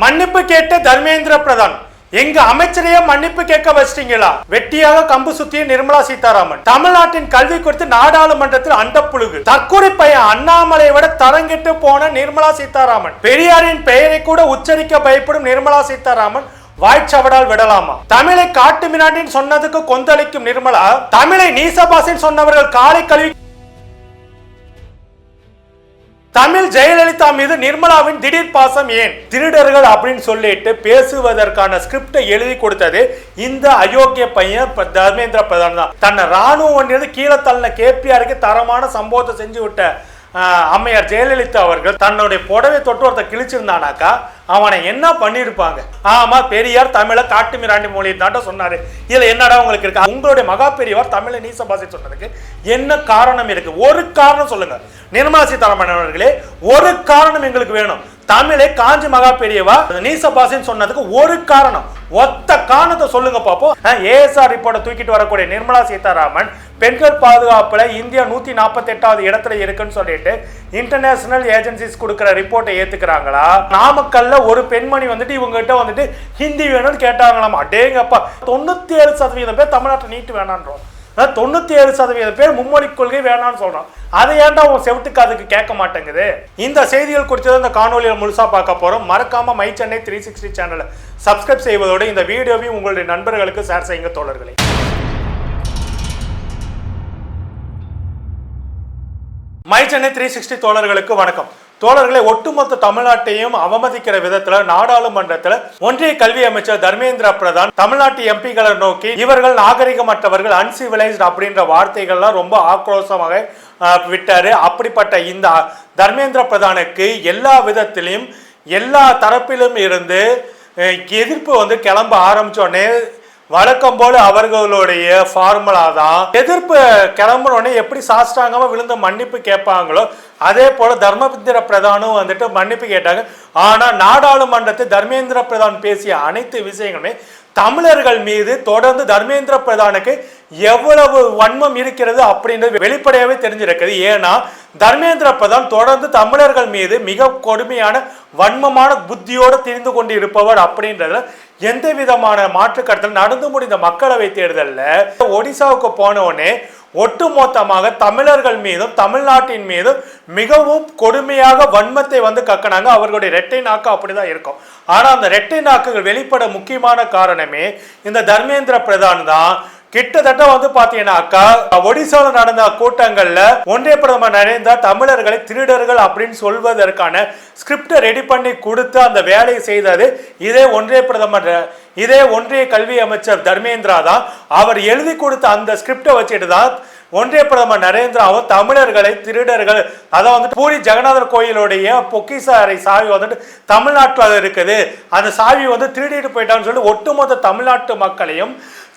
மன்னிப்பு கேட்ட தர்மேந்திர பிரதான் எங்க அமைச்சரையே மன்னிப்பு கேட்க வச்சிட்டீங்களா? வெட்டியாக கம்பு சுத்திய நிர்மலா சீதாராமன். தமிழ்நாட்டின் கல்வி குறித்து நாடாளுமன்றத்தில் அண்டப்புழுகு. தற்கொலை பையன் அண்ணாமலையை விட தரங்கிட்டு போன நிர்மலா சீதாராமன். பெரியாரின் பெயரை கூட உச்சரிக்க பயப்படும் நிர்மலா சீதாராமன் வாய்ச்சவடால் விடலாமா? தமிழை காட்டு மினாட்டின் சொன்னதுக்கு கொந்தளிக்கும் நிர்மலா தமிழை நீசபாசின் சொன்னவர்கள் காலை கல்வி தமிழ் ஜெயலலிதா மீது நிர்மலாவின் திடீர் பாசம் ஏன்? திருடர்கள் அப்படின்னு சொல்லிட்டு பேசுவதற்கான ஸ்கிரிப்டை எழுதி கொடுத்தது இந்த அயோக்கிய பையன் தர்மேந்திர பிரதான் தான். தன்னை ராணுவம் ஒன்றியது கீழே தள்ளின கேபிஆருக்கு தரமான சம்பவத்தை செஞ்சு விட்ட அம்மையார் ஜெயலலிதா அவர்கள் தன்னுடைய புடவை தொட்டு ஒருத்த கிழிச்சிருந்தானாக்கா அவனை என்ன பண்ணியிருப்பாங்க ஆமா பெரியார் தமிழை காட்டு மிராண்டி மொழி தாண்ட சொன்னாரு. இதுல என்னடா உங்களுக்கு இருக்கு? உங்களுடைய மகா பெரியவர் தமிழை நீச பாசை சொன்னதுக்கு என்ன காரணம் இருக்கு? ஒரு காரணம் சொல்லுங்க. நிர்மலா சீதாராமன் அவர்களே ஒரு காரணம் எங்களுக்கு வேணும். தமிழை காஞ்சி மகா பெரியவா நீச பாசைன்னு சொன்னதுக்கு ஒரு காரணம். ஒத்த காரணத்தை சொல்லுங்க பாப்போம். ஏஎஸ்ஆர் ரிப்போர்ட்டை தூக்கிட்டு வரக்கூடிய நிர்மலா சீதாராமன் பெண்கள் பாதுகாப்புல இந்தியா நூத்தி நாற்பத்தி எட்டாவது இடத்துல இருக்குன்னு சொல்லிட்டு இன்டர்நேஷனல் ஏஜென்சிஸ் கொடுக்குற ரிப்போர்ட்டை ஏத்துக்கிறாங்களா? நாமக்கல்ல ஒரு பெண்மணி வந்துட்டு இவங்ககிட்ட வந்துட்டு ஹிந்தி வேணும்னு கேட்டாங்களாம்? அடேங்கப்பா தொண்ணூத்தி ஏழு சதவீதம் பேர் தமிழ்நாட்டை நீட்டு வேணான்றோம். தொண்ணூத்தி ஏழு சதவீதம் பேர் மும்மொழி கொள்கை வேணாம்னு சொல்றோம். அதை ஏன்டா உன் செவட்டுக்கு அதுக்கு கேட்க மாட்டேங்குது? இந்த செய்திகள் குறித்தது இந்த காணொலியில் முழுசா பார்க்க போறோம். மறக்காம மை சென்னை த்ரீ சிக்ஸ்டி சேனலை சப்ஸ்கிரைப் செய்வதோடு இந்த வீடியோவையும் உங்களுடைய நண்பர்களுக்கு ஷேர் செய்யுங்க தோழர்களே. மை சென்னை த்ரீ சிக்ஸ்டி தோழர்களுக்கு வணக்கம். தோழர்களை ஒட்டுமொத்த தமிழ்நாட்டையும் அவமதிக்கிற விதத்துல நாடாளுமன்றத்துல ஒன்றிய கல்வி அமைச்சர் தர்மேந்திர பிரதான் தமிழ்நாட்டு எம்பிகளை நோக்கி இவர்கள் நாகரிகமற்றவர்கள் அன்சிவிலைஸ்ட் அப்படின்ற வார்த்தைகள்லாம் ரொம்ப ஆக்ரோஷமாக விட்டாரு. அப்படிப்பட்ட இந்த தர்மேந்திர பிரதானுக்கு எல்லா விதத்திலையும் எல்லா தரப்பிலும் இருந்து எதிர்ப்பு வந்து கிளம்ப ஆரம்பிச்சோடனே வழக்கம் போல அவர்களுடைய ஃபார்முலா தான். எதிர்ப்பு கிளம்புறோடனே எப்படி சாஸ்திராங்கமா விழுந்த மன்னிப்பு கேட்பாங்களோ அதே போல தர்மபுத்திர பிரதானும் வந்துட்டு மன்னிப்பு கேட்டாங்க. ஆனா நாடாளுமன்றத்தில் தர்மேந்திர பிரதான் பேசிய அனைத்து விஷயங்களுமே தமிழர்கள் மீது தொடர்ந்து தர்மேந்திர பிரதானுக்கு எவ்வளவு வன்மம் இருக்கிறது அப்படின்றது வெளிப்படையாகவே தெரிஞ்சிருக்குது. ஏன்னா தர்மேந்திர பிரதான் தொடர்ந்து தமிழர்கள் மீது மிக கொடுமையான வன்மமான புத்தியோடு தெரிந்து கொண்டு இருப்பவர் அப்படின்றத எந்த விதமான மாற்று கருத்தில் நடந்து முடிந்த மக்களவை தேர்தலில். ஒடிசாவுக்கு போனவுடனே ஒட்டுமொத்தமாக தமிழர்கள் மீதும் தமிழ்நாட்டின் மீதும் மிகவும் கொடுமையாக வன்மத்தை வந்து கக்கினாங்க. அவர்களுடைய ரெட்டை நாக்கு அப்படிதான் இருக்கும். ஆனால் அந்த ரெட்டை நாக்குகள் வெளிப்பட முக்கியமான காரணமே இந்த தர்மேந்திர பிரதான் தான். கிட்டத்தட்ட வந்து பாத்தீங்கன்னாக்கா ஒடிசாவில் நடந்த கூட்டங்கள்ல ஒன்றிய பிரதமர் நரேந்திரா தமிழர்களை திருடர்கள் அப்படின்னு சொல்வதற்கான ஸ்கிரிப்டை ரெடி பண்ணி கொடுத்து அந்த வேலையை செய்தது இதே ஒன்றிய பிரதமர் இதே ஒன்றிய கல்வி அமைச்சர் தர்மேந்திரா தான். அவர் எழுதி கொடுத்த அந்த ஸ்கிரிப்டை வச்சுட்டு தான் ஒன்றிய பிரதமர் நரேந்திராவும் தமிழர்களை திருடர்கள் அதை வந்து பூரி ஜெகநாதர் கோயிலுடைய பொக்கிச அறை சாவி வந்துட்டு தமிழ்நாட்டில் இருக்குது. அந்த சாவி வந்து திருடிட்டு போயிட்டான்னு சொல்லி ஒட்டுமொத்த தமிழ்நாட்டு மக்களையும்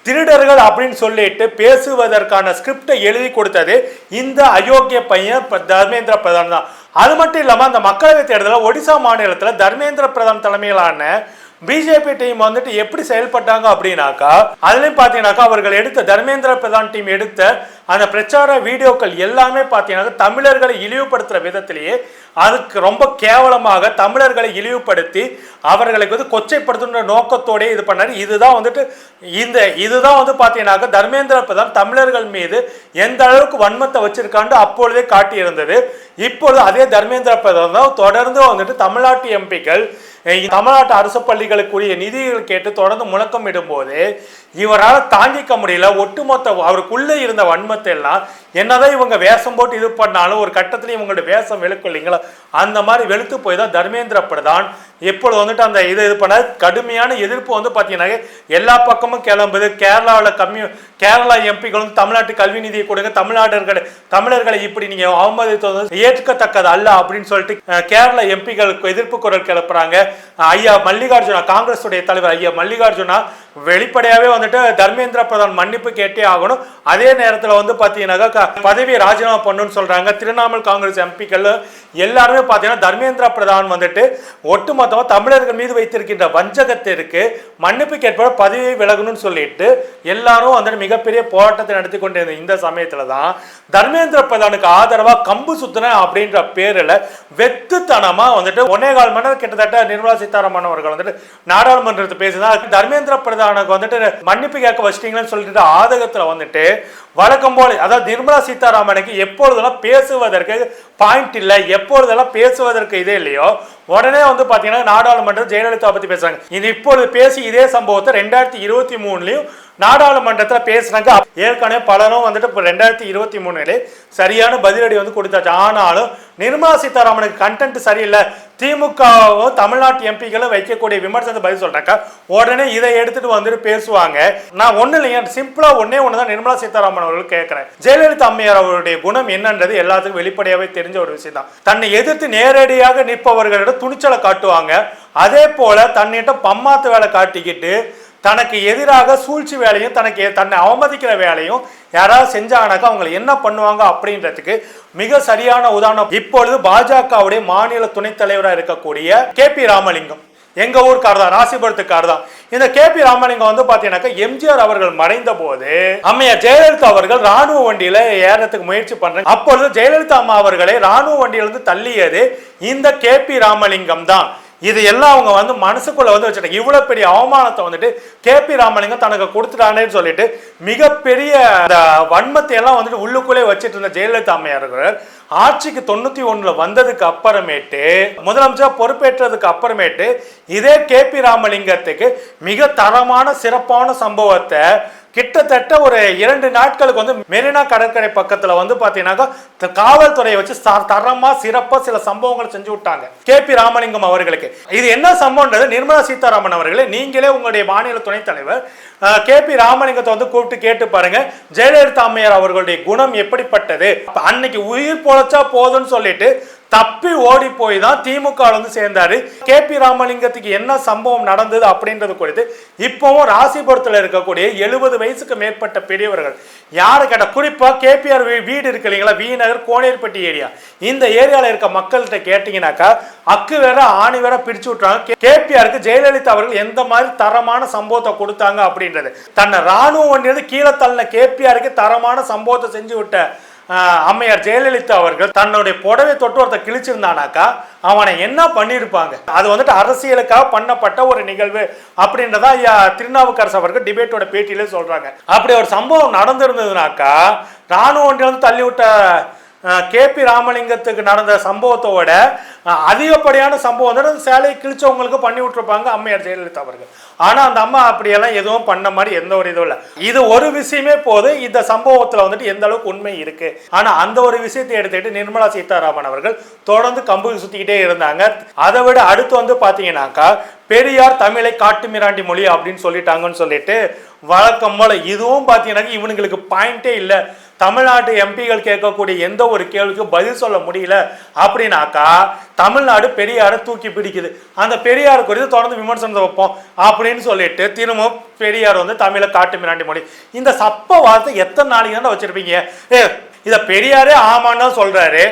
திருடர்கள் அப்படின்னு சொல்லிட்டு பேசுவதற்கான ஸ்கிரிப்டை எழுதி கொடுத்தது இந்த அயோக்கிய பையன் தர்மேந்திர பிரதான் தான். அது மட்டும் இல்லாமல் அந்த மக்களவைத் தேர்தலில் ஒடிசா மாநிலத்தில் தர்மேந்திர பிரதான் தலைமையிலான பிஜேபி டீம் வந்துட்டு எப்படி செயல்பட்டாங்க அப்படின்னாக்கா அதுலயும் பாத்தீங்கன்னாக்கா அவர்கள் எடுத்த தர்மேந்திர பிரதான் டீம் எடுத்த அந்த பிரச்சார வீடியோக்கள் எல்லாமே பாத்தீங்கன்னா தமிழர்களை இழிவுபடுத்துற விதத்திலேயே அதுக்கு ரொம்ப கேவலமாக தமிழர்களை இழிவுபடுத்தி அவர்களுக்கு வந்து கொச்சைப்படுத்துன்ற நோக்கத்தோடய இது பண்ணாரு. இதுதான் வந்துட்டு இந்த இதுதான் வந்து பாத்தீங்கன்னாக்கா தர்மேந்திர பிரதான் தமிழர்கள் மீது எந்த அளவுக்கு வன்மத்தை வச்சிருக்காண்டு அப்பொழுதே காட்டியிருந்தது. இப்பொழுது அதே தர்மேந்திர பிரதான் தான் தொடர்ந்து வந்துட்டு தமிழ்நாட்டு எம்பிக்கள் தமிழ்நாட்டு அரசு பள்ளிகளுக்குரிய நிதிகள் கேட்டு தொடர்ந்து முழக்கம் இடும்போது இவரால் தாங்கிக்க முடியல. ஒட்டுமொத்த அவருக்குள்ளே இருந்த வன்மத்தை எல்லாம் என்னதான் இவங்க வேஷம் போட்டு இது பண்ணாலும் ஒரு கட்டத்தில் இவங்களுடைய வேஷம் வெளுக்கும் இல்லைங்களா அந்த மாதிரி வெளுத்து போய் தான் தர்மேந்திர பிரதான் எப்பொழுது வந்துட்டு அந்த இது இது பண்ண கடுமையான எதிர்ப்பு வந்து பார்த்தீங்கன்னா எல்லா பக்கமும் கிளம்புது. கேரளாவில் கம்மி கேரளா எம்பிகளும் தமிழ்நாட்டு கல்வி நிதியை கொடுங்க. தமிழ்நாடுகளை தமிழர்களை இப்படி நீங்கள் அவமதித்தது ஏற்கத்தக்கது அல்ல அப்படின்னு சொல்லிட்டு கேரள எம்பிகளுக்கு எதிர்ப்பு குரல் கிளப்புறாங்க. ஐயா மல்லிகார்ஜுனா காங்கிரஸுடைய தலைவர் ஐயா மல்லிகார்ஜுனா வெளிப்படையாவே வந்துட்டு தர்மேந்திர பிரதான் மன்னிப்பு கேட்டே ஆகணும். அதே நேரத்தில் வந்து பார்த்தீங்கன்னாக்கா க- பதவியை ராஜினாமா பண்ணுன்னு சொல்கிறாங்க திரிணாமுல் காங்கிரஸ் எம்பிக்கள் எல்லாருமே பார்த்தீங்கன்னா தர்மேந்திர பிரதான் வந்துட்டு ஒட்டுமொத்தமாக தமிழர்கள் மீது வைத்திருக்கின்ற வஞ்சகத்திற்கு மன்னிப்பு கேட்ப பதவியை விலகணும்னு சொல்லிட்டு எல்லாரும் வந்துட்டு மிகப்பெரிய போராட்டத்தை நடத்தி கொண்டிருந்த இந்த சமயத்தில் தான் தர்மேந்திர பிரதானுக்கு ஆதரவாக கம்பு சுத்தின அப்படின்ற பேரில் வெத்துத்தனமாக வந்துட்டு ஒன்னே கால் மணி கிட்டத்தட்ட நிர்மலா சீதாராமன் அவர்கள் வந்துட்டு நாடாளுமன்றத்தை பேசினா தர்மேந்திர பிரதானுக்கு வந்துட்டு மன்னிப்பு கேட்க வச்சிட்டீங்கன்னு சொல்லிட்டு ஆதகத்தில் வந்துட்டு வழக்கம் போல அதாவது நிர்மலா சீதாராமனுக்கு எப்பொழுதெல்லாம் பேசுவதற்கு பாயிண்ட் இல்லை. எப்பொழுதெல்லாம் பேசுவதற்கு இதே இல்லையோ உடனே வந்து பார்த்தீங்கன்னா நாடாளுமன்றம் ஜெயலலிதா பற்றி பேசுகிறாங்க இது இப்பொழுது பேசி இதே சம்பவத்தை ரெண்டாயிரத்தி இருபத்தி மூணுலேயும் நாடாளுமன்றத்தில் பேசுனாங்க ஏற்கனவே பலரும் வந்துட்டு இப்போ ரெண்டாயிரத்தி இருபத்தி மூணுலே சரியான பதிலடி வந்து கொடுத்தாச்சு. ஆனாலும் நிர்மலா சீதாராமனுக்கு கண்டென்ட் சரியில்லை. திமுகவும் தமிழ்நாட்டு எம்பிகளும் வைக்கக்கூடிய விமர்சனத்தை பதில் சொல்றாங்க. உடனே இதை எடுத்துட்டு வந்துட்டு பேசுவாங்க. நான் ஒண்ணு இல்லைங்க. சிம்பிளா ஒன்னே தான் நிர்மலா சீதாராமன் அவர்கள் கேட்கிறேன் ஜெயலலிதா அம்மையார் அவருடைய குணம் என்னன்றது எல்லாத்துக்கும் வெளிப்படையாவே தெரிஞ்ச ஒரு விஷயம் தான் தன்னை எதிர்த்து நேரடியாக நிற்பவர்களிடம் துணிச்சலை காட்டுவாங்க. அதே போல தன்னிட்ட பம்மாத்து வேலை காட்டிக்கிட்டு தனக்கு எதிராக சூழ்ச்சி வேலையும் தனக்கு தன்னை அவமதிக்கிற வேலையும் யாராவது செஞ்சாங்கனாக்கா அவங்க என்ன பண்ணுவாங்க அப்படின்றதுக்கு மிக சரியான உதாரணம். இப்பொழுது பாஜகவுடைய மாநில துணைத் தலைவராக இருக்கக்கூடிய கே பி ராமலிங்கம். எங்கள் ஊருக்கார் தான் ராசிபுரத்துக்கார் தான். இந்த கே பி ராமலிங்கம் வந்து பார்த்தீங்கன்னாக்கா எம்ஜிஆர் அவர்கள் மறைந்த போது அம்மையார் ஜெயலலிதா அவர்கள் ராணுவ வண்டியில் ஏறத்துக்கு முயற்சி பண்ணுறாங்க அப்பொழுது ஜெயலலிதா அம்மா அவர்களை ராணுவ வண்டியிலிருந்து தள்ளியது இந்த கே பி ராமலிங்கம் தான். இது எல்லாம் அவங்க வந்து மனசுக்குள்ள வந்து வச்சுட்டாங்க. இவ்வளோ பெரிய அவமானத்தை வந்துட்டு கே பி ராமலிங்கம் தனக்கு கொடுத்துட்டானேன்னு சொல்லிட்டு மிகப்பெரிய அந்த வன்மத்தை எல்லாம் வந்துட்டு உள்ளுக்குள்ளே வச்சுட்டு இருந்த ஜெயலலிதா அம்மையார்கள் ஆட்சிக்கு தொண்ணூத்தி ஒண்ணுல வந்ததுக்கு அப்புறமேட்டு முதலமைச்சர் பொறுப்பேற்றதுக்கு அப்புறமேட்டு இதே கே பி ராமலிங்கத்துக்கு மிக தரமான சிறப்பான சம்பவத்தை கிட்டத்தட்ட ஒரு இரண்டு நாட்களுக்கு வந்து மெரினா கடற்கரை பக்கத்துல வந்து பாத்தீங்கன்னாக்கா த- காவல்துறையை வச்சு தரமாக தரமா சிறப்பா சில சம்பவங்களை செஞ்சு விட்டாங்க. கே. பி. ராமலிங்கம் அவர்களுக்கு. இது என்ன சம்பவம்ன்றது? நிர்மலா சீதாராமன் அவர்களே நீங்களே உங்களுடைய மாநில துணைத் தலைவர் கே. பி. ராமலிங்கத்தை வந்து கூப்பிட்டு கேட்டு பாருங்க. ஜெயலலிதா அம்மையார் அவர்களுடைய குணம் எப்படிப்பட்டது? அன்னைக்கு உயிர் பொழைச்சா போதும்னு சொல்லிட்டு தப்பி ஓடி போய் தான் திமுக வந்து சேர்ந்தாரு. கே பி ராமலிங்கத்துக்கு என்ன சம்பவம் நடந்தது அப்படின்றது குறித்து இப்பவும் ராசிபுரத்தில் இருக்கக்கூடிய எழுபது வயசுக்கு மேற்பட்ட பெரியவர்கள். யாரு கேட்ட குறிப்பாக கேபிஆர் வீடு இருக்கு இல்லைங்களா? வீநகர் கோனேர்பட்டி ஏரியா. இந்த ஏரியாவில் இருக்க மக்கள்கிட்ட கேட்டீங்கன்னாக்கா அக்கு வேற ஆணி வேற பிரிச்சு விட்டுறாங்க. கேபிஆருக்கு ஜெயலலிதா அவர்கள் எந்த மாதிரி தரமான சம்பவத்தை கொடுத்தாங்க அப்படின்றது. தன்னை ராணுவ ஒன்றியது கீழே தள்ளின கேபிஆருக்கு தரமான சம்பவத்தை செஞ்சு விட்ட அம்மையார் ஜெயலலிதா அவர்கள் தன்னுடைய புடவை தொட்டு ஒருத்தர் கிழிச்சிருந்தானாக்கா அவனை என்ன பண்ணியிருப்பாங்க? அது வந்துட்டு அரசியலுக்காக பண்ணப்பட்ட ஒரு நிகழ்வு அப்படின்றதா ஐயா திருநாவுக்கரசு அவர்கள் டிபேட்டோட பேட்டியிலே சொல்றாங்க. அப்படி ஒரு சம்பவம் நடந்திருந்ததுனாக்கா ராணுவ ஒன்றிலிருந்து தள்ளிவிட்ட கே பி ராமலிங்கத்துக்கு நடந்த சம்பவத்தோட அதிகப்படியான சம்பவம் வந்து சேலையை கிழிச்சவங்களுக்கு பண்ணி விட்டுருப்பாங்க அம்மையார் ஜெயலலிதா அவர்கள். ஆனால் அந்த அம்மா அப்படியெல்லாம் எதுவும் பண்ண மாதிரி எந்த ஒரு இதுவும் இல்லை. இது ஒரு விஷயமே போது இந்த சம்பவத்தில் வந்துட்டு எந்த அளவுக்கு உண்மை இருக்கு? ஆனால் அந்த ஒரு விஷயத்தை எடுத்துக்கிட்டு நிர்மலா சீதாராமன் அவர்கள் தொடர்ந்து கம்பு சுற்றிக்கிட்டே இருந்தாங்க. அதை விட அடுத்து வந்து பார்த்தீங்கன்னாக்கா பெரியார் தமிழை காட்டு மிராண்டி மொழி அப்படின்னு சொல்லிட்டாங்கன்னு சொல்லிட்டு வழக்கம் போல இதுவும் பார்த்தீங்கன்னா இவனுங்களுக்கு பாயிண்டே இல்லை. தமிழ்நாட்டு எம்பிகள் கேட்கக்கூடிய எந்த ஒரு கேள்விக்கும் பதில் சொல்ல முடியல. அப்படின்னாக்கா தமிழ்நாடு பெரியாரை தூக்கி பிடிக்குது. அந்த பெரியார் குறித்து தொடர்ந்து விமர்சனத்தை வைப்போம் அப்படின்னு சொல்லிட்டு திரும்பவும் பெரியார் வந்து தமிழை காட்டு மிராண்டி மொழி. இந்த சப்ப வார்த்தை எத்தனை நாளைக்கு தான் வச்சிருப்பீங்க? ஏ இதை பெரியாரே ஆமான்னு சொல்றாரு.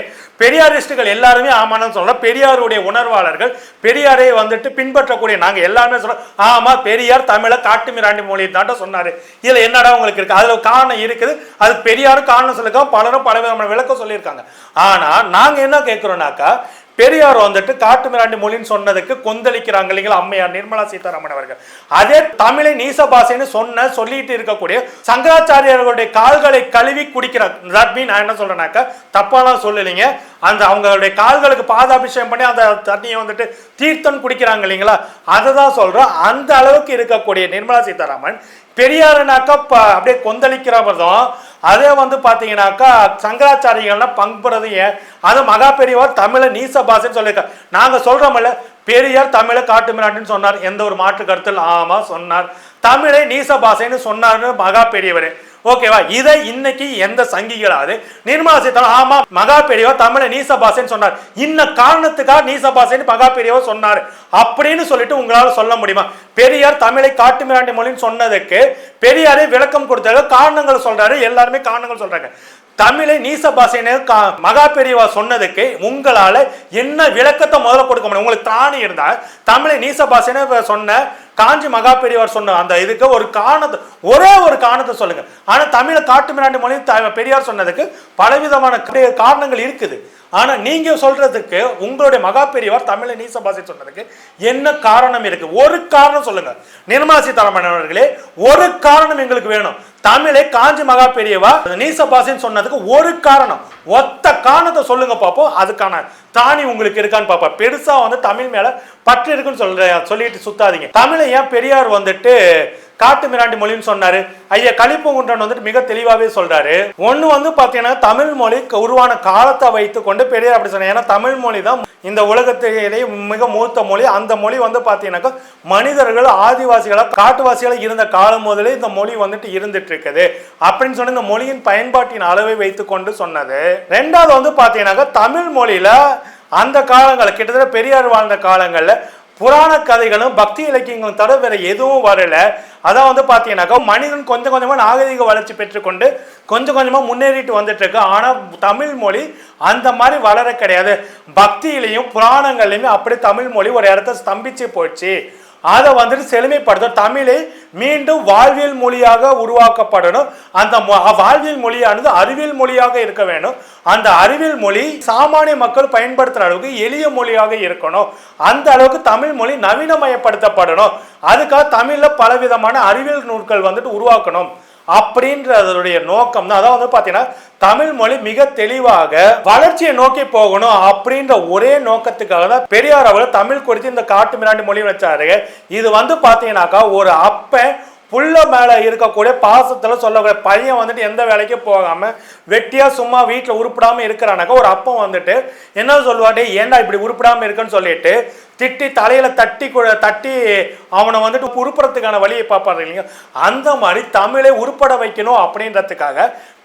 பெரியாரிஸ்டுகள் எல்லாருமே ஆமான்னு சொல்கிறோம் பெரியாருடைய உணர்வாளர்கள் பெரியாரை வந்துட்டு பின்பற்றக்கூடிய நாங்கள் எல்லாருமே சொல்கிறோம் ஆமாம் பெரியார் தமிழை காட்டு மிராண்டி மொழி தாண்ட சொன்னார். இதில் என்னடா உங்களுக்கு இருக்குது அதில் காரணம் இருக்குது. அது பெரியாரும் காரணம் சொல்லியிருக்கோம் பலரும் பல விதமான விளக்கம் சொல்லியிருக்காங்க. ஆனால் நாங்கள் என்ன கேட்குறோன்னாக்கா பெரியார் வந்துட்டு காட்டு மிராண்டி மொழின்னு சொன்னதுக்கு கொந்தளிக்கிறாங்க இல்லைங்களா அம்மையார் நிர்மலா சீதாராமன் அவர்கள். அதே தமிழை நீச பாஷைன்னு சொன்ன சொல்லிட்டு இருக்கக்கூடிய சங்கராச்சாரியர்களுடைய கால்களை கழுவி குடிக்கிறார் தட் மீன் நான் என்ன சொல்றேனாக்கா தப்பாலாம் சொல்லலைங்க. அந்த அவங்களுடைய கால்களுக்கு பாதாபிஷேகம் பண்ணி அந்த தண்ணியை வந்துட்டு தீர்த்தம் குடிக்கிறாங்க இல்லைங்களா? அதை தான் சொல்றோம் அந்த அளவுக்கு இருக்கக்கூடிய நிர்மலா சீதாராமன் பெரியாருனாக்கா ப- அப்படியே கொந்தளிக்கிறவர்தான் அதே வந்து பார்த்தீங்கன்னாக்கா சங்கராச்சாரியர்கள்லாம் பங்குறது ஏன்? அது மகா பெரியவர் தமிழை நீச பாஷைன்னு சொல்லியிருக்கார். நாங்கள் சொல்கிறோம்ல பெரியார் தமிழை காட்டு மிராட்டுன்னு சொன்னார். எந்த ஒரு மாற்று கருத்தில் ஆமாம் சொன்னார். தமிழை நீச பாஷைன்னு சொன்னார்னு மகா பெரியவர். ஓகேவா இதை இன்னைக்கு எந்த சங்கிகளாது? நிர்மலா சீதாராமன் ஆமா மகா பெரியவர் தமிழை நீச சொன்னார். இன்ன காரணத்துக்காக நீச மகா பெரியவர் சொன்னார். அப்படின்னு சொல்லிட்டு உங்களால சொல்ல முடியுமா? பெரியார் தமிழை காட்டு மிராண்டி மொழின்னு சொன்னதுக்கு பெரியாரே விளக்கம் கொடுத்தாரு காரணங்கள் சொல்றாரு. எல்லாருமே காரணங்கள் சொல்றாங்க. தமிழை நீச பாசைன்னு கா- மகா பெரியவா சொன்னதுக்கு உங்களால என்ன விளக்கத்தை முதல்ல கொடுக்க முடியும்? உங்களுக்கு தானி இருந்தா தமிழை நீச பாசைன்னு சொன்ன காஞ்சி மகா பெரியவர் சொன்ன அந்த இதுக்கு ஒரு காரணத்தை ஒரே ஒரு காரணத்தை சொல்லுங்க. ஆனா தமிழை காட்டு மிராண்டி மொழி த- பெரியார் சொன்னதுக்கு பலவிதமான காரணங்கள் இருக்குது. ஆனா நீங்க சொல்றதுக்கு உங்களுடைய மகா பெரியவர் தமிழை நீச பாஷை சொன்னதுக்கு என்ன காரணம் இருக்கு? ஒரு காரணம் சொல்லுங்க. நிர்மலா சீதாராமன் அவர்களே ஒரு காரணம் எங்களுக்கு வேணும். தமிழை காஞ்சி மகா பெரியவா நீச பாஷைன்னு சொன்னதுக்கு ஒரு காரணம். ஒத்த காரணத்தை சொல்லுங்க பார்ப்போம் அதுக்கான தானி உங்களுக்கு இருக்கான்னு பாப்பா. பெருசா வந்து தமிழ் மேல பற்று இருக்குன்னு சொல்ற சொல்லிட்டு சுத்தாதீங்க. தமிழை ஏன் பெரியார் வந்துட்டு காட்டு மிராண்டி மொழின்னு சொன்னாரு. ஐயா கலிப்பங்குன்றன் வந்துட்டு மிக தெளிவாகவே சொல்றாரு. ஒன்று வந்து பாத்தீங்கன்னா தமிழ் மொழி உருவான காலத்தை வைத்து கொண்டு பெரியார் அப்படி சொன்னார். ஏன்னா தமிழ் மொழி தான் இந்த உலகத்திலேயே மிக மூத்த மொழி. அந்த மொழி வந்து பாத்தீங்கன்னாக்கா மனிதர்கள் ஆதிவாசிகளா காட்டுவாசிகளா இருந்த காலம் முதலே இந்த மொழி வந்துட்டு இருந்துட்டு இருக்குது அப்படின்னு சொன்ன இந்த மொழியின் பயன்பாட்டின் அளவை வைத்து கொண்டு சொன்னது. ரெண்டாவது வந்து பாத்தீங்கன்னாக்கா தமிழ் மொழியில அந்த காலங்கள் கிட்டத்தட்ட பெரியார் வாழ்ந்த காலங்களில் புராண கதைகளும் பக்தி இலக்கியங்களும் தவிர வேற எதுவும் வரல. அதான் வந்து பார்த்தீங்கன்னாக்கா மனிதன் கொஞ்சம் கொஞ்சமாக நாகரிக வளர்ச்சி பெற்றுக்கொண்டு கொஞ்சம் கொஞ்சமாக முன்னேறிட்டு வந்துட்டு இருக்கு ஆனால் தமிழ் மொழி அந்த மாதிரி வளர கிடையாது. பக்தியிலையும் புராணங்கள்லையுமே அப்படி தமிழ் மொழி ஒரு இடத்த ஸ்தம்பிச்சு போச்சு. அதை வந்துட்டு செழுமைப்படுத்தும் தமிழை மீண்டும் வாழ்வியல் மொழியாக உருவாக்கப்படணும். அந்த மொ- வாழ்வியல் மொழியானது அறிவியல் மொழியாக இருக்க வேணும் அந்த அறிவியல் மொழி சாமானிய மக்கள் பயன்படுத்துகிற அளவுக்கு எளிய மொழியாக இருக்கணும். அந்த அளவுக்கு தமிழ் மொழி நவீனமயப்படுத்தப்படணும். அதுக்காக தமிழில் பலவிதமான அறிவியல் நூல்கள் வந்துட்டு உருவாக்கணும். அப்படின்றதுடைய நோக்கம் தான். அதான் வந்து பார்த்தீங்கன்னா தமிழ் மொழி மிக தெளிவாக வளர்ச்சியை நோக்கி போகணும் அப்படின்ற ஒரே நோக்கத்துக்காக தான் பெரியார் அவர் தமிழ் குறித்து இந்த காட்டு மிராண்டி மொழி வச்சாரு. இது வந்து பார்த்தீங்கன்னாக்கா ஒரு அப்பன் புள்ள மேலே இருக்கக்கூடிய பாசத்தில் சொல்லக்கூடிய பையன் வந்துட்டு எந்த வேலைக்கும் போகாமல் வெட்டியாக சும்மா வீட்டில் உருப்பிடாமல் இருக்கிறானாக்கா ஒரு அப்பன் வந்துட்டு என்ன சொல்லுவாட்டே ஏன்டா இப்படி உருப்பிடாமல் இருக்குன்னு சொல்லிட்டு திட்டி தலையில் தட்டி தட்டி அவனை வந்துட்டு உருப்புறதுக்கான வழியை பார்ப்பாரு இல்லைங்க? அந்த மாதிரி தமிழை உருப்பட வைக்கணும் அப்படின்றதுக்காக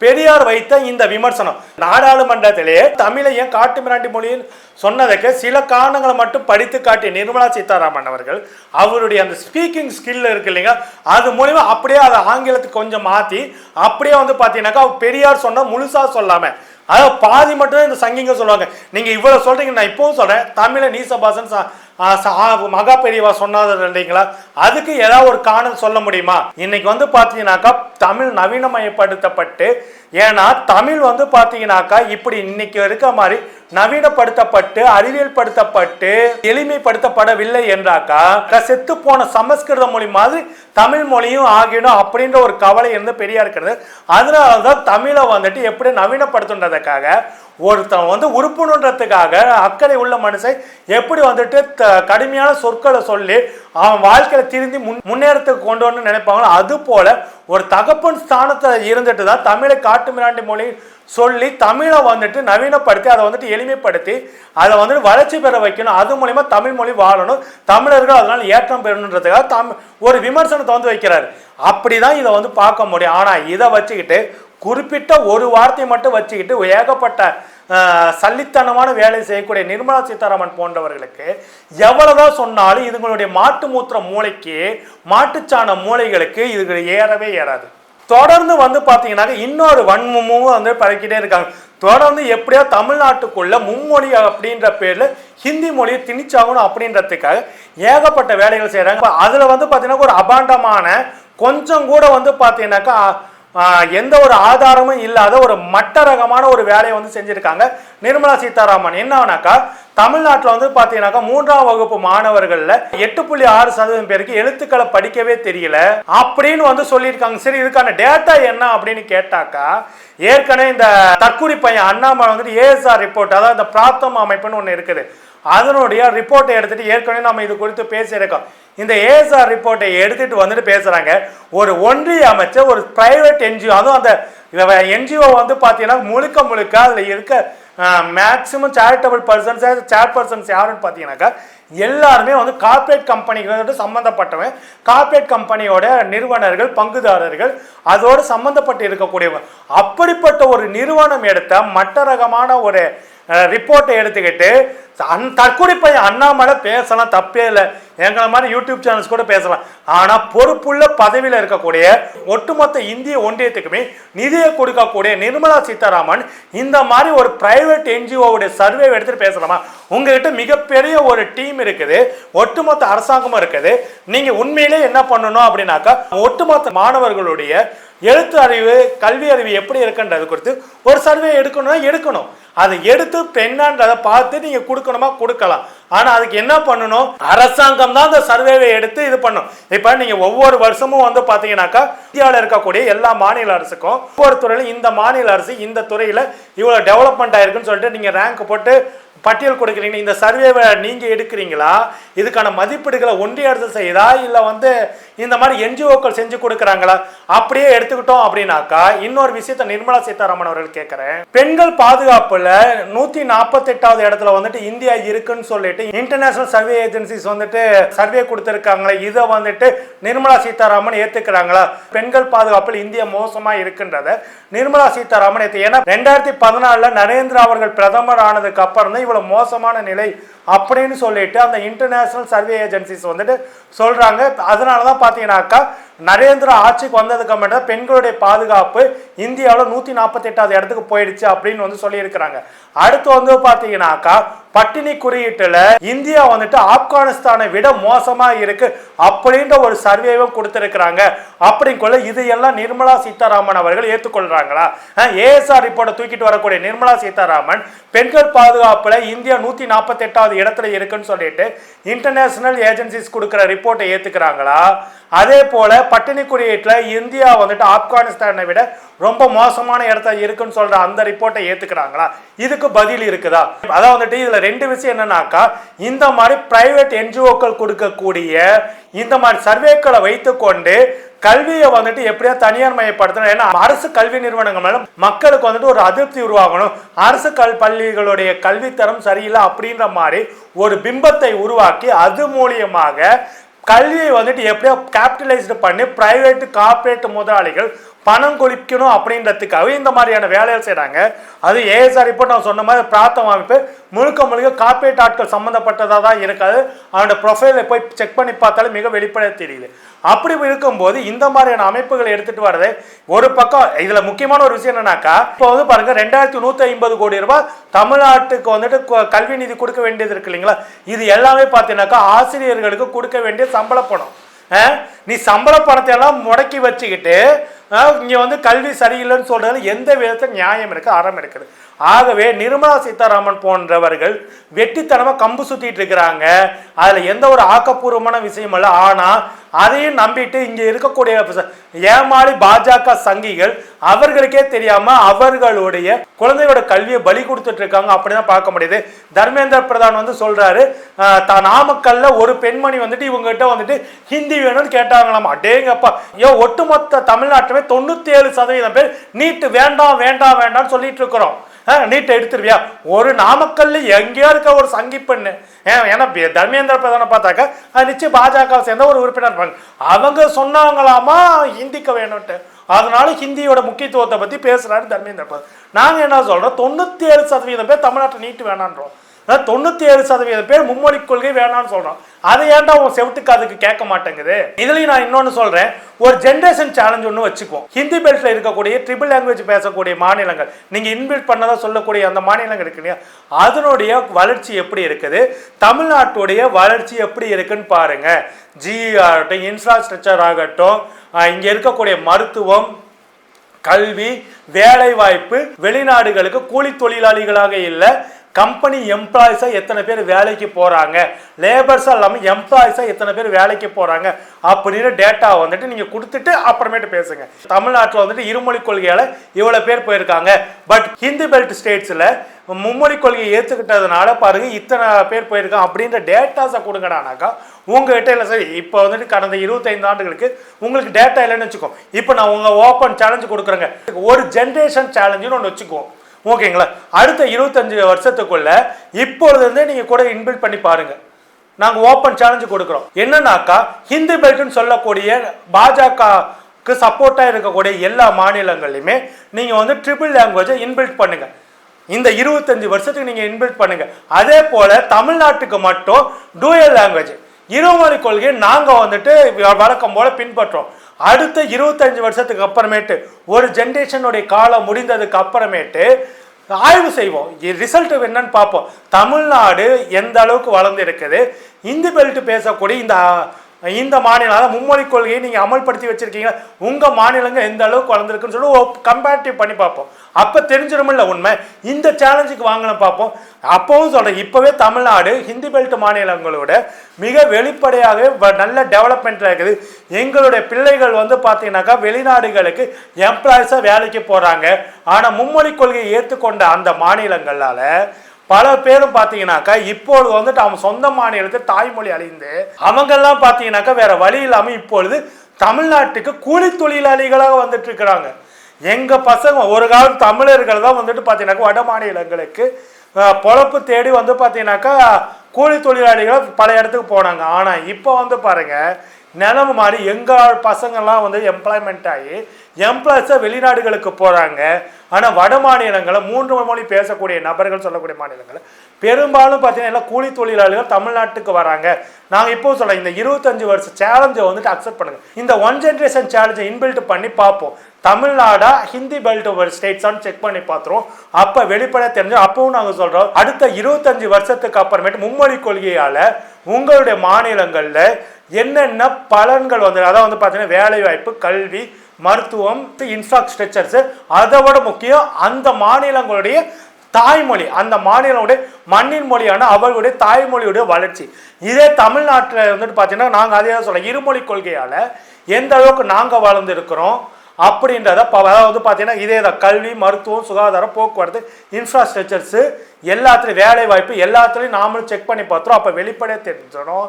பெரியார் வைத்த இந்த விமர்சனம். நாடாளுமன்றத்திலேயே தமிழை ஏன் காட்டு மிராண்டி மொழியில் சொன்னதுக்கு சில காரணங்களை மட்டும் படித்து காட்டிய நிர்மலா சீதாராமன் அவர்கள் அவருடைய அந்த ஸ்பீக்கிங் ஸ்கில் இருக்கு இல்லைங்க? அது மூலிமா அப்படியே அதை ஆங்கிலத்துக்கு கொஞ்சம் மாற்றி அப்படியே வந்து பார்த்தீங்கன்னாக்கா பெரியார் சொன்ன முழுசாக சொல்லாமல் அதாவது பாதி மட்டும்தான் இந்த சங்கிங்க சொல்லுவாங்க. நீங்கள் இவ்வளோ சொல்கிறீங்க நான் இப்போவும் சொல்கிறேன் தமிழை நீசபாசன் மகா பெரியவா சொன்னது இல்லைங்களா? அதுக்கு ஏதாவது ஒரு காரணம் சொல்ல முடியுமா? இன்னைக்கு வந்து பார்த்தீங்கன்னாக்கா தமிழ் நவீனமயப்படுத்தப்பட்டு ஏன்னா தமிழ் வந்து பார்த்தீங்கன்னாக்கா இப்படி இன்னைக்கு இருக்க மாதிரி நவீனப்படுத்தப்பட்டு அறிவியல் படுத்தப்பட்டு எளிமைப்படுத்தப்படவில்லை என்றாக்கா செத்து போன சமஸ்கிருத மொழி மாதிரி தமிழ் மொழியும் ஆகிடும் அப்படின்ற ஒரு கவலை இருந்து பெரியா இருக்கிறது. அதனால தான் தமிழை வந்துட்டு எப்படி நவீனப்படுத்துன்றதுக்காக ஒருத்தன் வந்து உறுப்புணுன்றதுக்காக அக்கறை உள்ள மனுஷன் எப்படி வந்துட்டு த- கடுமையான சொற்களை சொல்லி அவன் வாழ்க்கையில திருந்தி முன் முன்னேறத்துக்கு கொண்டு வரணும்னு நினைப்பாங்களோ அது போல ஒரு தகப்பன் ஸ்தானத்தை இருந்துட்டு தான் தமிழை காட்டு மிராண்டி மொழி சொல்லி தமிழை வந்துட்டு நவீனப்படுத்தி அதை வந்துட்டு எளிமைப்படுத்தி அதை வந்துட்டு வளர்ச்சி பெற வைக்கணும். அது மூலிமா தமிழ் மொழி வாழணும். தமிழர்கள் அதனால ஏற்றம் பெறணுன்றதுக்காக தம் ஒரு விமர்சனத்தை வந்து வைக்கிறாரு. அப்படிதான் இதை வந்து பார்க்க முடியும். ஆனால் இதை வச்சுக்கிட்டு குறிப்பிட்ட ஒரு வார்த்தையை மட்டும் வச்சுக்கிட்டு ஏகப்பட்ட சல்லித்தனமான வேலை செய்யக்கூடிய நிர்மலா சீதாராமன் போன்றவர்களுக்கு எவ்வளவுதான் சொன்னாலும் இதுங்களுடைய மாட்டு மூத்திர மூளைக்கு மாட்டுச்சாண மூளைகளுக்கு இது ஏறவே ஏறாது. தொடர்ந்து வந்து பார்த்தீங்கன்னாக்க இன்னொரு வன்மமும் வந்து பறக்கிட்டே இருக்காங்க. தொடர்ந்து எப்படியோ தமிழ்நாட்டுக்குள்ள மும்மொழி அப்படின்ற பேரில் ஹிந்தி மொழியை திணிச்சாகணும் அப்படின்றதுக்காக ஏகப்பட்ட வேலைகள் செய்கிறாங்க அதில் வந்து பார்த்தீங்கன்னா ஒரு அபாண்டமான கொஞ்சம் கூட வந்து பார்த்தீங்கன்னாக்கா எந்த ஒரு ஆதாரமும் இல்லாத ஒரு மட்ட ரகமான ஒரு வேலையை வந்து செஞ்சுருக்காங்க நிர்மலா சீதாராமன். என்னன்னாக்கா தமிழ்நாட்டில் வந்து பார்த்தீங்கன்னாக்கா மூன்றாம் வகுப்பு மாணவர்களில் எட்டு புள்ளி ஆறு சதவீதம் பேருக்கு எழுத்துக்களை படிக்கவே தெரியல அப்படின்னு வந்து சொல்லியிருக்காங்க. சரி இதுக்கான டேட்டா என்ன அப்படின்னு கேட்டாக்கா ஏற்கனவே இந்த தற்கூரி பையன் அண்ணாமலை வந்துட்டு ஏஎஸ்ஆர் ரிப்போர்ட் அதாவது இந்த பிராப்தம் அமைப்புன்னு ஒன்று இருக்குது. அதனுடைய ரிப்போர்ட்டை எடுத்துட்டு ஏற்கனவே நம்ம இது குறித்து பேசியிருக்கோம். இந்த ஏஎஸ்ஆர் ரிப்போர்ட்டை எடுத்துகிட்டு வந்துட்டு பேசுகிறாங்க ஒரு ஒன்றிய அமைச்சர் ஒரு ப்ரைவேட் என்ஜிஓ அதுவும் அந்த என்ஜிஓ வந்து பார்த்தீங்கன்னா முழுக்க முழுக்க அதில் இருக்க maximum charitable persons chair persons யாருன்னு பார்த்தீங்கன்னாக்கா எல்லாருமே வந்து கார்ப்பரேட் கம்பெனிகளோட சம்மந்தப்பட்டவன் கார்ப்பரேட் கம்பெனியோட நிறுவனர்கள் பங்குதாரர்கள் அதோடு சம்மந்தப்பட்டு இருக்கக்கூடியவங்க. அப்படிப்பட்ட ஒரு நிறுவனம் எடுத்த மட்ட ரகமான ஒரு ரிப்போர்ட்டை எடுத்துக்கிட்டு அந் தற்கொலை பையன் அண்ணாமலை பேசலாம் தப்பே இல்லை. எங்களை மாதிரி யூடியூப் சேனல்ஸ் கூட பேசலாம். ஆனால் பொறுப்புள்ள பதவியில் இருக்கக்கூடிய ஒட்டுமொத்த இந்திய ஒன்றியத்துக்குமே நிதியை கொடுக்கக்கூடிய நிர்மலா சீதாராமன் இந்த மாதிரி ஒரு பிரைவேட் என்ஜிஓவுடைய சர்வே எடுத்துகிட்டு பேசலாமா? உங்ககிட்ட மிகப்பெரிய ஒரு டீம் இருக்குது ஒட்டுமொத்த அரசாங்கமும் இருக்குது. நீங்கள் உண்மையிலே என்ன பண்ணணும் அப்படின்னாக்கா ஒட்டுமொத்த மாணவர்களுடைய எழுத்து அறிவு கல்வி அறிவு எப்படி இருக்குன்றது குறித்து ஒரு சர்வே எடுக்கணும்னா எடுக்கணும். அதை எடுத்து பெண்ணான்றதை பார்த்து நீங்க கொடுக்கணுமா? கொடுக்கலாம். ஆனா அதுக்கு என்ன பண்ணணும்? அரசாங்கம் தான் அந்த சர்வேவை எடுத்து இது பண்ணும். இப்ப நீங்க ஒவ்வொரு வருஷமும் வந்து பாத்தீங்கன்னாக்கா இந்தியாவில் இருக்கக்கூடிய எல்லா மாநில அரசுக்கும் ஒவ்வொரு துறையிலும் இந்த மாநில அரசு இந்த துறையில இவ்வளவு டெவலப்மெண்ட் ஆயிருக்குன்னு சொல்லிட்டு நீங்க ரேங்க் போட்டு பட்டியல் கொடுக்குறீங்க. இந்த சர்வேவை நீங்க எடுக்கிறீங்களா? இதுக்கான மதிப்பீடுகளை ஒன்றிய அரசு செய்யுதா இல்ல வந்து இந்த மாதிரி என்ஜிஓக்கள் செஞ்சு கொடுக்குறாங்களா? அப்படியே எடுத்துக்கிட்டோம் அப்படின்னாக்கா இன்னொரு விஷயத்த நிர்மலா சீதாராமன் அவர்கள் கேட்கிறேன். பெண்கள் பாதுகாப்புல நூத்தி நாற்பத்தி எட்டாவது இடத்துல வந்துட்டு இந்தியா இருக்குன்னு சொல்லிட்டு இன்டர்நேஷனல் சர்வே ஏஜென்சிஸ் வந்துட்டு சர்வே கொடுத்துருக்காங்களே இதை வந்துட்டு நிர்மலா சீதாராமன் ஏத்துக்கிறாங்களா? பெண்கள் பாதுகாப்பில் இந்தியா மோசமா இருக்குன்றத நிர்மலா சீதாராமன் ஏத்து ஏன்னா ரெண்டாயிரத்தி பதினாலுல நரேந்திரா அவர்கள் பிரதமர் ஆனதுக்கு அப்புறம் தான் இவ்வளவு மோசமான நிலை அப்படின்னு சொல்லிட்டு அந்த இன்டர்நேஷனல் சர்வே ஏஜென்சிஸ் வந்துட்டு சொல்றாங்க. அதனால தான் பார்த்தீங்கன்னாக்கா நரேந்திரா ஆட்சிக்கு வந்ததுக்கு அப்புறம் தான் பெண்களுடைய பாதுகாப்பு இந்தியாவில் நூற்றி நாற்பத்தி எட்டாவது இடத்துக்கு போயிடுச்சு அப்படின்னு வந்து சொல்லியிருக்கிறாங்க. அடுத்து வந்து பார்த்தீங்கன்னாக்கா பட்டினி குறியீட்டில் இந்தியா வந்துட்டு ஆப்கானிஸ்தானை விட மோசமாக இருக்கு அப்படின்ற ஒரு சர்வேவும் கொடுத்துருக்கிறாங்க. அப்படிங்குள்ள இதையெல்லாம் நிர்மலா சீதாராமன் அவர்கள் ஏற்றுக்கொள்கிறாங்களா ஏஎஸ்ஆர் ரிப்போர்ட்டை தூக்கிட்டு வரக்கூடிய நிர்மலா சீதாராமன் பெண்கள் பாதுகாப்பில் இந்தியா நூற்றி நாற்பத்தெட்டாவது இடத்துல இருக்குன்னு சொல்லிட்டு இன்டர்நேஷனல் ஏஜென்சிஸ் கொடுக்குற ரிப்போர்ட்டை ஏற்றுக்கிறாங்களா அதே போல பட்டினி குறியீட்டில் இந்தியா வந்துட்டு ஆப்கானிஸ்தானை விட ரொம்ப மோசமான இடத்துல இருக்குன்னு சொல்ற அந்த ரிப்போர்ட்டை ஏத்துக்கிறாங்களா? இதுக்கு பதில் இருக்குதா? அதான் வந்துட்டு இதுல ரெண்டு விஷயம் என்னன்னாக்கா இந்த மாதிரி பிரைவேட் என்ஜிஓக்கள் கொடுக்கக்கூடிய இந்த மாதிரி சர்வேக்களை வைத்துக்கொண்டு கல்வியை வந்துட்டு எப்படியா தனியார் மயப்படுத்தணும் ஏன்னா அரசு கல்வி நிறுவனங்கள் மேலும் மக்களுக்கு வந்துட்டு ஒரு அதிருப்தி உருவாகணும். அரசு கல் பள்ளிகளுடைய கல்வித்தரம் சரியில்லை அப்படின்ற மாதிரி ஒரு பிம்பத்தை உருவாக்கி அது மூலியமாக கல்வியை வந்துட்டு எப்படியோ கேபிட்டலைஸ்டு பண்ணி பிரைவேட் கார்பரேட் முதலாளிகள் பணம் கொளிக்கணும் அப்படின்றதுக்காகவே இந்த மாதிரியான வேலைகள் செய்கிறாங்க அது ஏஎஸ்ஆர் ரிப்போர்ட் நான் சொன்ன மாதிரி பிராத்தம் அமைப்பு முழுக்க முழுக்க காப்பீட்டு ஆட்கள் சம்மந்தப்பட்டதாக தான் இருக்காது. அவனோட ப்ரொஃபைலை போய் செக் பண்ணி பார்த்தாலும் மிக வெளிப்படையாக தெரியுது. அப்படி இருக்கும்போது இந்த மாதிரியான அமைப்புகளை எடுத்துகிட்டு வர்றது ஒரு பக்கம் இதில் முக்கியமான ஒரு விஷயம் என்னன்னாக்கா இப்போ வந்து பாருங்கள் ரெண்டாயிரத்தி நூற்றி ஐம்பது கோடி ரூபாய் தமிழ்நாட்டுக்கு வந்துட்டு கல்வி நிதி கொடுக்க வேண்டியது இருக்கு இல்லைங்களா? இது எல்லாமே பார்த்தீங்கன்னாக்கா ஆசிரியர்களுக்கு கொடுக்க வேண்டிய சம்பள பணம். நீ சம்பள பணத்தை எல்லாம் முடக்கி வச்சுக்கிட்டு இங்கே வந்து கல்வி சரியில்லைன்னு சொல்கிறது எந்த விதத்தில் நியாயம் இருக்க அறம் இருக்குது? ஆகவே நிர்மலா சீதாராமன் போன்றவர்கள் வெட்டித்தனமாக கம்பு சுற்றிட்டு இருக்கிறாங்க. அதில் எந்த ஒரு ஆக்கப்பூர்வமான விஷயம் இல்லை. ஆனால் அதையும் நம்பிட்டு இங்கே இருக்கக்கூடிய ஏமாளி பாஜக சங்கிகள் அவர்களுக்கே தெரியாமல் அவர்களுடைய குழந்தையோட கல்வியை பலி கொடுத்துட்டு இருக்காங்க அப்படிதான் பார்க்க முடியுது. தர்மேந்திர பிரதான் வந்து சொல்றாரு தான் நாமக்கல்ல ஒரு பெண்மணி வந்துட்டு இவங்ககிட்ட வந்துட்டு ஹிந்தி வேணும்னு கேட்டாங்களாம்? அடேங்கப்பா ஏன் ஒட்டுமொத்த தமிழ்நாட்டுமே தொண்ணூத்தி ஏழு சதவீதம் பேர் நீட்டு வேண்டாம் வேண்டாம் வேண்டாம்னு சொல்லிட்டு இருக்கிறோம். நீட்டை எடுத்துருவியா? ஒரு நாமக்கல்ல எங்கேயோ இருக்க ஒரு சங்கி பெண்ணு. ஏன்னா தர்மேந்திர பிரதான பார்த்தாக்க அது நிச்சயம் பாஜக சேர்ந்த ஒரு உறுப்பினர் இருப்பாங்க அவங்க சொன்னாங்களாமா? ஹிந்திக்கு வேணும்ட்டு. அதனால ஹிந்தியோட முக்கியத்துவத்தை பத்தி பேசுறாரு தர்மேந்திர பிரதான் நாங்க என்ன சொல்றோம்? தொண்ணூத்தி ஏழு சதவீதம் பேர் தமிழ்நாட்டை நீட்டு வேணான்றோம். அதாவது தொண்ணூத்தி ஏழு சதவீதம் பேர் மும்மொழி கொள்கை வேணாம்னு சொல்றோம் அதை ஏன்டா உன் செவிட்டுக்கு அதுக்கு கேட்க மாட்டேங்குது? இதுலயும் நான் இன்னொன்னு சொல்றேன். ஒரு ஜென்ரேஷன் சேலஞ்ச் ஒன்று வச்சுக்குவோம். ஹிந்தி பெல்ட்ல இருக்கக்கூடிய ட்ரிபிள் லாங்குவேஜ் பேசக்கூடிய மாநிலங்கள். நீங்க இன்பில்ட் பண்ணதா சொல்லக்கூடிய அந்த மாநிலங்கள் இருக்கு இல்லையா? அதனுடைய வளர்ச்சி எப்படி இருக்குது? தமிழ்நாட்டுடைய வளர்ச்சி எப்படி இருக்குன்னு பாருங்க. ஜிஇ ஆகட்டும் இன்ஃப்ராஸ்ட்ரக்சர் ஆகட்டும் இங்கே இருக்கக்கூடிய மருத்துவம் கல்வி வேலை வாய்ப்பு வெளிநாடுகளுக்கு கூலி தொழிலாளிகளாக இல்லை கம்பெனி எம்ப்ளாயிஸாக எத்தனை பேர் வேலைக்கு போகிறாங்க லேபர்ஸாக இல்லாமல் எம்ப்ளாயிஸாக எத்தனை பேர் வேலைக்கு போகிறாங்க அப்படின்னு டேட்டா வந்துட்டு நீங்கள் கொடுத்துட்டு அப்புறமேட்டு பேசுங்க. தமிழ்நாட்டில் வந்துட்டு இருமொழி கொள்கையால் இவ்வளோ பேர் போயிருக்காங்க. பட் ஹிந்தி பெல்ட் ஸ்டேட்ஸில் மும்மொழி கொள்கையை ஏற்றுக்கிட்டதுனால பாருங்க இத்தனை பேர் போயிருக்கான் அப்படின்ற டேட்டாஸை கொடுங்கடானாக்கா உங்ககிட்ட இல்லை சரி இப்போ வந்துட்டு கடந்த இருபத்தைந்து ஆண்டுகளுக்கு உங்களுக்கு டேட்டா இல்லைன்னு வச்சுக்கோ. இப்போ நான் உங்கள் ஓப்பன் சேலஞ்சு கொடுக்குறேங்க. ஒரு ஜென்ரேஷன் சேலஞ்சுன்னு ஒன்று வச்சுக்குவோம். ஓகேங்களா? அடுத்த இருபத்தஞ்சு வருஷத்துக்குள்ள இப்பொழுதுலேருந்தே நீங்கள் கூட இன்பில்ட் பண்ணி பாருங்க. நாங்கள் ஓப்பன் சேலஞ்சு கொடுக்குறோம். என்னன்னாக்கா ஹிந்தி பெல்ட்னு சொல்லக்கூடிய பாஜகவுக்கு சப்போர்ட்டாக இருக்கக்கூடிய எல்லா மாநிலங்கள்லையுமே நீங்கள் வந்து ட்ரிபிள் லாங்குவேஜை இன்பில்ட் பண்ணுங்கள் இந்த இருபத்தஞ்சு வருஷத்துக்கு நீங்கள் இன்பில்ட் பண்ணுங்கள் அதே போல் தமிழ்நாட்டுக்கு மட்டும் டூயல் லாங்குவேஜ் இருமொழி கொள்கையை நாங்கள் வந்துட்டு வழக்கம் போல் பின்பற்றோம். அடுத்த இருபத்தஞ்சு வருஷத்துக்கு அப்புறமேட்டு ஒரு ஜென்ரேஷனுடைய காலம் முடிந்ததுக்கு அப்புறமேட்டு ஆய்வு செய்வோம். ரிசல்ட் என்னன்னு பார்ப்போம். தமிழ்நாடு எந்த அளவுக்கு வளர்ந்து இருக்குது இந்தி பெல்ட் பேசக்கூடிய இந்த இந்த மாநிலம் அதாவது மும்மொழி கொள்கையை நீங்கள் அமல்படுத்தி வச்சுருக்கீங்க. உங்கள் மாநிலங்கள் எந்த அளவுக்கு வளர்ந்துருக்குன்னு சொல்லி கம்பேரிட்டிவ் பண்ணி பார்ப்போம். அப்போ தெரிஞ்சிருமில்ல உண்மை. இந்த சேலஞ்சுக்கு வாங்கின பார்ப்போம். அப்பவும் சொல்கிறேன் இப்போவே தமிழ்நாடு ஹிந்தி பெல்ட் மாநிலங்களோட மிக வெளிப்படையாக வ- நல்ல டெவலப்மெண்ட்டில் இருக்குது. எங்களுடைய பிள்ளைகள் வந்து பார்த்தீங்கன்னாக்கா வெளிநாடுகளுக்கு எம்ப்ளாயிஸாக வேலைக்கு போகிறாங்க ஆனால் மும்மொழி கொள்கையை ஏற்றுக்கொண்ட அந்த மாநிலங்களால் பல பேரும் பார்த்தீங்கன்னாக்கா இப்பொழுது வந்துட்டு அவன் சொந்த மாநிலத்தை தாய்மொழி அழிந்து அவங்கெல்லாம் பார்த்தீங்கன்னாக்கா வேற வழி இல்லாமல் இப்பொழுது தமிழ்நாட்டுக்கு கூலி தொழிலாளிகளாக வந்துட்டு இருக்கிறாங்க எங்கள் பசங்க ஒரு காலம் தமிழர்கள் தான் வந்துட்டு பார்த்தீங்கன்னாக்கா வட மாநிலங்களுக்கு பொழப்பு தேடி வந்து பார்த்தீங்கன்னாக்கா கூலி தொழிலாளிகள் பல இடத்துக்கு போனாங்க. ஆனால் இப்போ வந்து பாருங்கள் நிலைமை மாறி எங்கள் பசங்கள்லாம் வந்து எம்ப்ளாய்மெண்ட் ஆகி எம்ப்ளாய்ஸாக வெளிநாடுகளுக்கு போகிறாங்க ஆனால் வட மாநிலங்களில் மூன்று மொழி பேசக்கூடிய நபர்கள் சொல்லக்கூடிய மாநிலங்களில் பெரும்பாலும் பார்த்தீங்கன்னா எல்லாம் கூலி தொழிலாளிகள் தமிழ்நாட்டுக்கு வராங்க. நாங்கள் இப்போ சொல்கிறேன் இந்த இருபத்தஞ்சு வருஷம் சேலஞ்சை வந்துட்டு அக்செப்ட் பண்ணுங்கள் இந்த ஒன் ஜென்ரேஷன் சேலஞ்சை இன்பில்ட் பண்ணி பார்ப்போம். தமிழ்நாடா ஹிந்தி பெல்ட் ஒரு ஸ்டேட்ஸான்னு செக் பண்ணி பார்த்துருவோம். அப்போ வெளிப்படையாக தெரிஞ்சு அப்பவும் நாங்கள் சொல்கிறோம் அடுத்த இருபத்தஞ்சு வருஷத்துக்கு அப்புறமேட்டு மும்மொழி கொள்கையால் உங்களுடைய மாநிலங்களில் என்னென்ன பலன்கள் வந்து அதாவது வந்து பார்த்தீங்கன்னா வேலை வாய்ப்பு கல்வி மருத்துவம் இன்ஃப்ராஸ்ட்ரக்சர்ஸு அதை விட முக்கியம் அந்த மாநிலங்களுடைய தாய்மொழி அந்த மாநிலங்களுடைய மண்ணின் மொழியான அவர்களுடைய தாய்மொழியுடைய வளர்ச்சி. இதே தமிழ்நாட்டில் வந்துட்டு பார்த்தீங்கன்னா நாங்கள் அதே தான் சொல்ல இருமொழி கொள்கையால் எந்த அளவுக்கு நாங்கள் வளர்ந்துருக்கிறோம் அப்படின்றத ப- அதாவது வந்து பார்த்தீங்கன்னா இதே தான் கல்வி மருத்துவம் சுகாதாரம் போக்குவரத்து இன்ஃப்ராஸ்ட்ரக்சர்ஸு எல்லாத்துலேயும் வேலை வாய்ப்பு எல்லாத்துலேயும் நாமளும் செக் பண்ணி பார்த்தோம் அப்போ வெளிப்படையாக தெரிஞ்சிடும்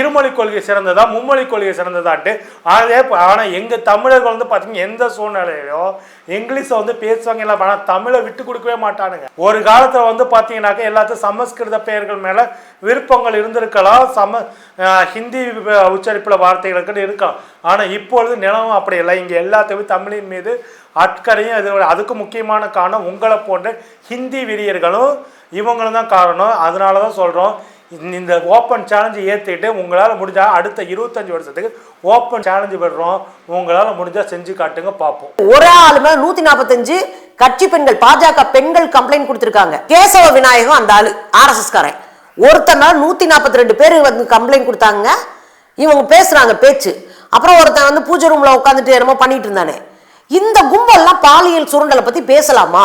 இருமொழி கொள்கை சிறந்ததா மும்மொழி கொள்கை சிறந்ததான்ட்டு. அதே ஆனால் எங்கள் தமிழர்கள் வந்து பார்த்தீங்கன்னா எந்த சூழ்நிலையிலோ இங்கிலீஷை வந்து பேசுவாங்க இல்லை ஆனால் தமிழை விட்டு கொடுக்கவே மாட்டானுங்க. ஒரு காலத்தில் வந்து பார்த்தீங்கன்னாக்கா எல்லாத்தையும் சமஸ்கிருத பெயர்கள் மேலே விருப்பங்கள் இருந்திருக்கலாம். சம ஹிந்தி உச்சரிப்பில் வார்த்தைகளுக்குன்னு வார்த்தைகளுக்கு இருக்கலாம். ஆனால் இப்பொழுது நிலவும் அப்படி இல்லை. இங்கே எல்லாத்தையும் தமிழின் மீது அட்கரையும் இது அதுக்கு முக்கியமான காரணம் உங்களை போன்ற ஹிந்தி விரியர்களும் இவங்களும் தான் காரணம். அதனால தான் சொல்கிறோம் இந்த ஓப்பன் சேலஞ்சு ஏற்றிக்கிட்டு உங்களால் முடிஞ்சால் அடுத்த இருபத்தஞ்சி வருஷத்துக்கு ஓப்பன் சேலஞ்சு விடுறோம். உங்களால் முடிஞ்சால் செஞ்சு காட்டுங்க பார்ப்போம். ஒரே ஆளுமே நூற்றி நாற்பத்தஞ்சு கட்சி பெண்கள் பாஜக பெண்கள் கம்ப்ளைண்ட் கொடுத்துருக்காங்க. கேசவ விநாயகம் அந்த ஆளு ஆர்எஸ்எஸ் காரன் நூற்றி நாற்பத்தி ரெண்டு பேர் வந்து கம்ப்ளைண்ட் கொடுத்தாங்க. இவங்க பேசுகிறாங்க பேச்சு. அப்புறம் ஒருத்தன் வந்து பூஜை ரூமில் உட்காந்துட்டு என்னமோ பண்ணிட்டு இருந்தானே. இந்த கும்பல்லாம் பாலியல் சுருண்டலை பற்றி பேசலாமா?